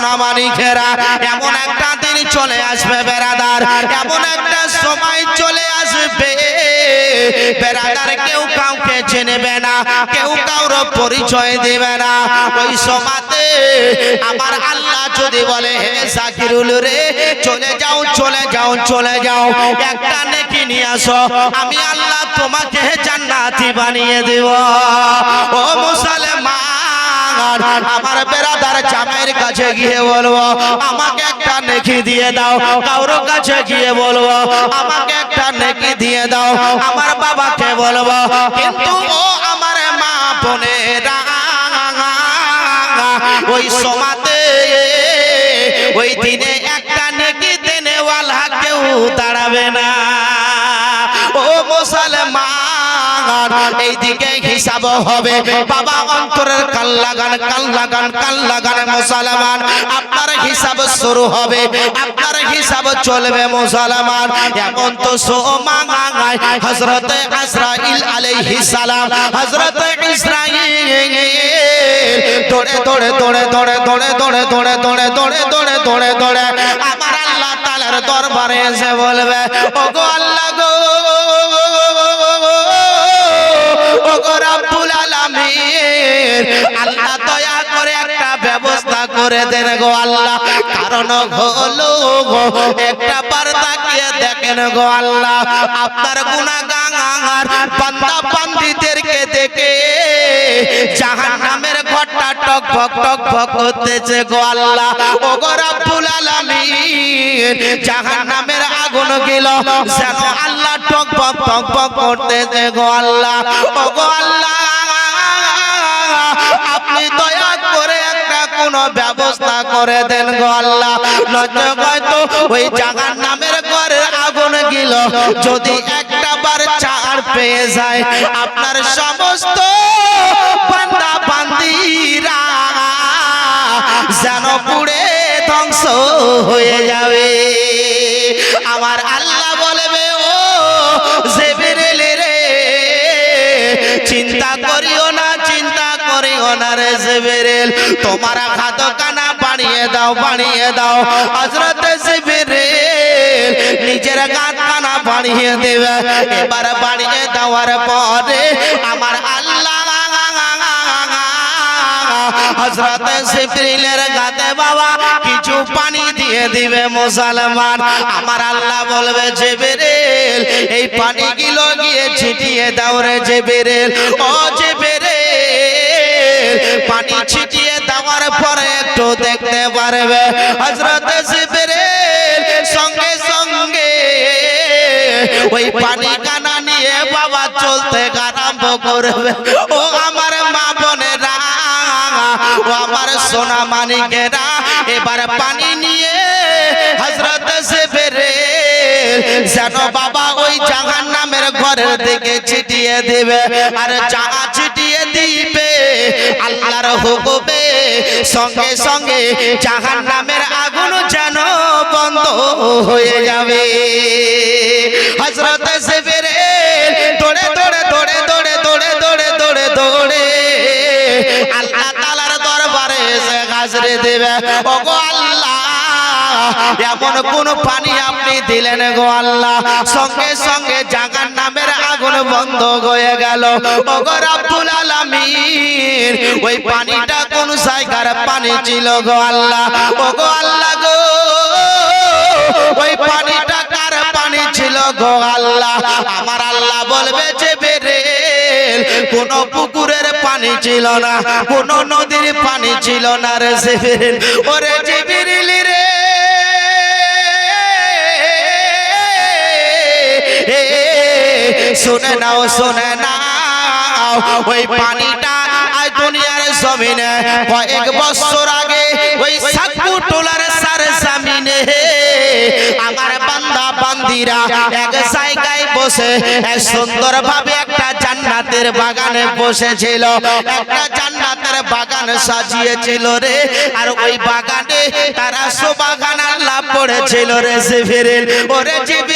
সোনা মানিকেরা এমন একটা দিন চলে আসবে বেড়াদার এমন একটা সময় চলে আসবে। বেড়াদার কেউ কাউকে না, কেউ কাউর পরিচয় দেবে না। ওই সমাতে আমার আল্লাহ যদি বলে, হে জাকিরুল রে, চলে যাও চলে যাও চলে যাও, একটা নেকি নিয়ে আসো। আমি আল্লাহ তোমাকে জান্নাতি বানিয়ে দেব। ও মুসলমান আমার জামাইয়ের কাছে গিয়ে বলব, আমাকে একটা নেকি দিয়ে দাও কারও কাছে গিয়ে বলব, আমাকে একটা নেকি দিয়ে দাও, আমার বাবাকে বলব, কিন্তু ও আমার মা ওই সমাতে, ওই দিনে এইদিকে হিসাব হবে বাবা অন্তরের কাল লাগান কাল লাগান কাল লাগান মুসলমান আপনার হিসাব শুরু হবে আপনার হিসাব চলবে মুসলমান এমন তো হজরতে আজরাইল আলাইহিস সালাম হজরতে ইসরাইল দৌড়ে দৌড়ে দৌড়ে দৌড়ে দৌড়ে দৌড়ে দৌড়ে দৌড়ে দৌড়ে দৌড়ে দৌড়ে দৌড়ে আমার আল্লাহ তালার দরবারে এসে বলবে ও গো আল্লাহ গো আল্লাহ দয়া করে একটা ব্যবস্থা করে দেন গো আল্লাহ। কারণ হলো একটা বার তাকিয়ে দেখেন গো আল্লাহ। আপনার গুনাহগার বান্দা বান্দিদেরকে দেখে জাহান্নামের ঘরটা টক ভক টক ভক করতেছে গো আল্লাহ। ও গো রাব্বুল আলামিন, জাহান্নামের আগুন গেল। যেন আল্লাহ টক ভক টক ভক করতেছে গো আল্লাহ। ও গো আল্লাহ কোন ব্যবস্থা করে দেন গো আল্লাহ। নজর হয়তো ওই জাগার নামের ঘরের আগুন গিল। যদি একটা বার চার পেয়ে যায়, আপনার সমস্ত বান্দা বান্দিরা যেন পুড়ে ধ্বংস হয়ে যাবে। আমার আল্লাহ বলবে, ও জেবেরেল রে, চিন্তা করিও না জেবেরেল, তোমার খাদ বানিয়ে দাও বানিয়ে দাও। হজরত জেবেরেল নিজের গাত বানিয়ে দেবে। এবার বানিয়ে দেওয়ার পরে আমার হজরত জিবরিলের গাতে বাবা কিছু পানি দিয়ে দিবে মুসলমান। আমার আল্লাহ বলবে, জিবরিল, এই পানি গুলো গিয়ে ছিটিয়ে দাও রে জিবরিল। ও জিবরিল পানি ছিটিয়ে দেওয়ার পরে একটু দেখতে পারবে। হজরত জিবরিল সঙ্গে সঙ্গে ওই পানি কানা নিয়ে বাবা চলতে আরম্ভ করবে। ও আমার মা বোনেরা, ও আমার সোনা মানিকেরা, এবার পানি নিয়ে হজরত যেন বাবা ওই জাহান নামের ঘরের দিকে ছিটিয়ে দেবে। আর দিবে আল্লাহর হুকুমে সঙ্গে সঙ্গে জাহান নামের আগুন যেন বন্ধ হয়ে যাবে। হজরত সে বেরে দৌড়ে দৌড়ে দৌড়ে দৌড়ে দৌড়ে দৌড়ে দৌড়ে দৌড়ে। আল্লাহ তালার দরবারে এসে হাজরে দেবে। ও গো আল্লাহ, এমন কোন পানি আপনি দিলেন গো আল্লাহ? সঙ্গে সঙ্গে বন্ধ হয়ে গেল। ও গো রাব্বুল আলামিন, ওই পানিটা কোন জায়গার পানি ছিল গো আল্লাহ? গো আল্লাহ গো, ওই পানিটা কার পানি ছিল গো আল্লাহ? আমার আল্লাহ বলবে যে বেরেল কোন পুকুরের পানি ছিল না, কোন নদীর পানি ছিল না রে ওরে জিবরিল শুনে নাও শুনে নাও। ওই পানিটা আজ দুনিয়ার জমিনে কয়েক বছর আগে ওই সাকু টোলার সার জামিনে আমার বান্দা বান্দিরা এক জায়গায় বসে সুন্দর ভাবে একটা জান্নাতের বাগানে বসেছিল। একটা জান্নাতের বাগান সাজিয়েছিল রে। আর ওই বাগানে তারা সোবাগান আল্লাহ পড়েছিল রে জিবরিল। ওরে জিবরিল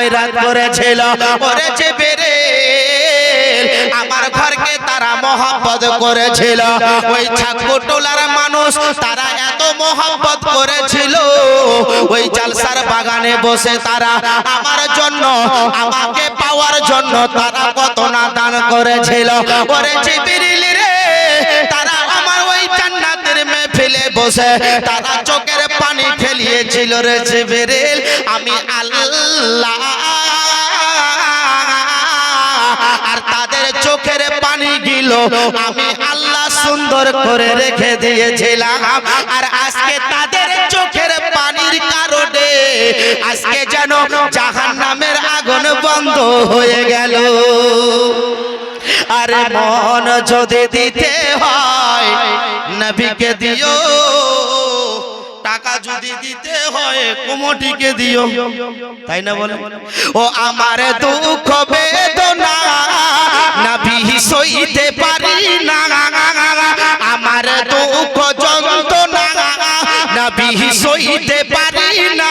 খয়রাত করেছিল। ওরে চেপেরে আমার ঘরকে তারা মহব্বত করেছিল। ওই ছাকুটোলার মানুষ তারা এত মহব্বত করেছিল। ওই জালসার বাগানে বসে তারা আমার জন্য, আমাকে পাওয়ার জন্য তারা কত না দান করেছিল। ওরে জিবিরিল রে, তারা আমার ওই জান্নাতের মেহফিলে বসে, তারা ফেলিয়েছিল রে জিবিরিল, আমি আল্লাহ। আর তাদের চোখের পানি গিল আমি আল্লাহ সুন্দর করে রেখে দিয়েছিলাম। আর আজকে তাদের চোখের পানির কারণে আজকে যেন জাহান নামের আগুন বন্ধ হয়ে গেল। আরে মন যদি দিতে হয়, নবীকে দিও। যদি দিতে হয়, কুমটিকে দিও। তাই না বলে? ও আমার দুঃখ বেদনা নবী সইতে পারি না। আমার দুঃখ যন্ত্রণা নবী সইতে পারি না।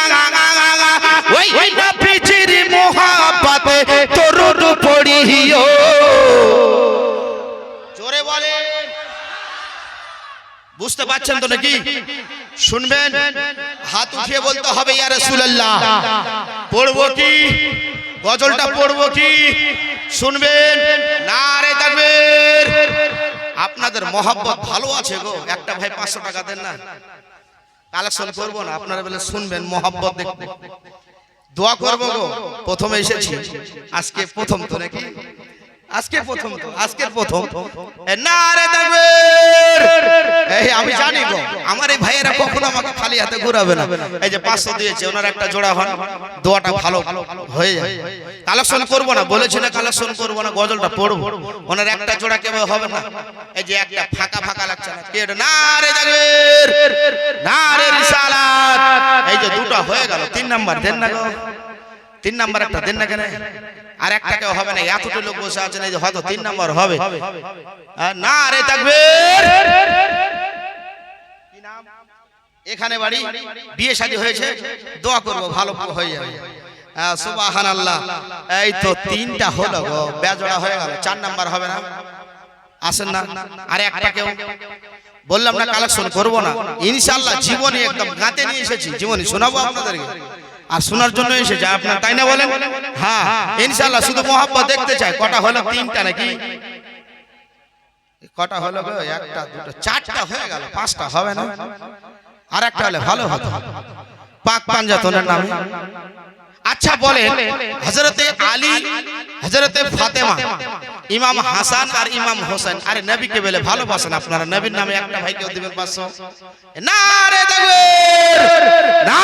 ওই নবীজির মোহাব্বতে তরুণ পড়িও। বুঝতে পারছেন তো নাকি? শুনবেন? হাত উঠিয়ে বলতে হবে, ইয়া রাসূলুল্লাহ। পড়ব কি? গজলটা পড়ব কি? শুনবেন? না রে তাকবীর। আপনাদের মহব্বত ভালো আছে গো। একটা ভাই পাঁচশো টাকা দেন না। কালেকশন করব না। আপনারা বলে শুনবেন, মহব্বত দেখতে দোয়া করব গো। প্রথমে এসেছি। আজকে প্রথম তো নাকি? আজকে প্রথম তো আজকের প্রথম। না রে এই আমি জানি গো আমার এই ভাইয়েরা কখনো আমাকে খালি হাতে ঘুরাবে না। এই যে পাঁচশো দিয়েছে ওনার একটা জোড়া হন দোয়াটা ভালো হয়ে যায়। কালেকশন করব না বলেছি না কালেকশন করব না গজলটা পড়ব। ওনার একটা জোড়া কেবল হবে না এই যে একটা ফাঁকা ফাঁকা লাগছে না। কে এটা? না রে না রে রিসালাত! এই যে দুটো হয়ে গেল তিন নাম্বার দেন না গো। তিন নাম্বার একটা দেন না কেন? আর একটা কেউ হবে না এতটা লোক বসে আছেন এই হয়তো তিন নম্বর হবে। না রে তাকবীর! এখানে বাড়ি বিয়ে শাদী হয়েছে দোয়া করব ভালো হয়ে যাবে। সুবাহান আল্লাহ এই তো তিনটা হলো গো বেজোড়া হয়ে গেল চার নাম্বার হবে না? আসেন না আরে একটা কেউ বললাম না কালেকশন করব না। ইনশাআল্লাহ জীবনে একদম গাতে নিয়ে এসেছি। জীবনে শোনাবো আপনাদেরকে। আর শোনার জন্য এসেছে আপনার, তাই না বলেন? হ্যাঁ ইনশাল্লাহ শুধু মোহাব্বত দেখতে চাই। কটা হলো? তিনটা নাকি? কটা হলো একটা, দুটো, চারটা হয়ে গেল, পাঁচটা, হবে না? আর একটা হলে ভালো হতো। পাক পাঞ্জাতনের নামে। আচ্ছা বলেন হজরতে আলী হজরতে ফাতেমা, ইমাম হাসান আর ইমাম হোসেন। আরে, নবীকে বলে ভালোবাসেন আপনারা। নবীর নামে একটা ভাইকেও দিবেন পাঁচশো। না রে তাকবীর না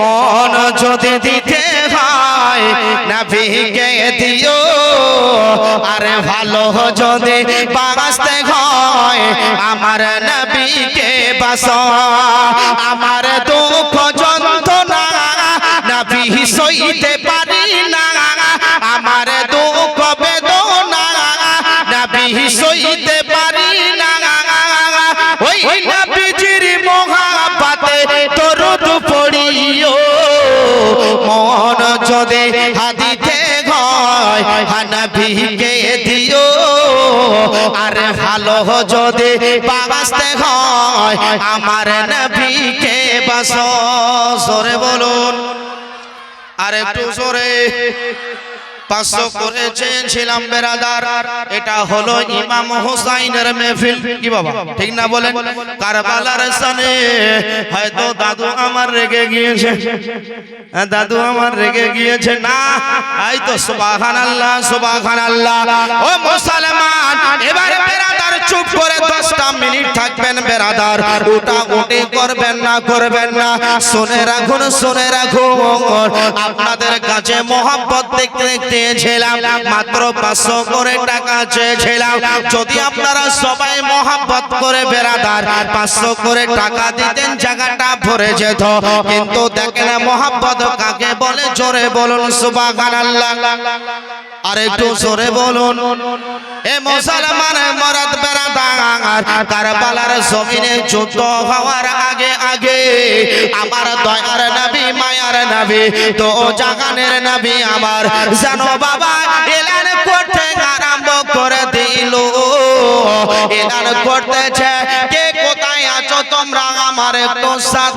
মন যদি দিতে হয় নবীকে দিও। আরে ভালো যদি বাঁচতে হয়, আমার নবীকে বাস আমার দুঃখ যন্ত্রণা নবী সইতে পারি না। আমার দুঃখ বেদনা নবী সইতে পারি যদি হাদিতে হয় হানবিকে দিও। আর ভালো যদি বাবাস্তে হয় আমার নবীকে বাস। সরে বলুন। আর একটু সরে পাঁচশো এটা হলো ইমাম হোসাইনের মেহফিল। কি বাবা? ঠিক না সানে হয়তো দাদু আমার রেগে গিয়েছে। হ্যাঁ, দাদু আমার রেগে গিয়েছে। না তো আল্লাহ আল্লাহ ও মুসলমান এবার বেরাদার চুপ করে দশটা মিনিট থাকবেন বেরাদার। ওটা উঠে করবেন না করবেন না। শুনে রাখুন শুনে রাখুন। আপনাদের কাছে মোহাম্মত দেখতে দেখতে চেয়েছিলাম, মাত্র পাঁচশো করে টাকা চেয়েছিলাম। যদি আপনারা সবাই মোহাম্মত করে বেড়াদার, পাঁচশো করে টাকা দিতেন, জায়গাটা ভরে যেত। কিন্তু দেখেন মোহাম্মত কাকে বলে? জোরে বলুন সুবাহ আর একটু সরে বলুন। এ মুসলমান মরদ কারবালার জমিনে যুদ্ধ হওয়ার আগে আগে আমার দয়ার নবী মায়ার নাবি, তো জাগানের নাবি আমার জানো বাবা, এলান করতে আরম্ভ করে দিল এলান করতেছে, কে কোথায় আছো তোমরা আমার একটু সাথ।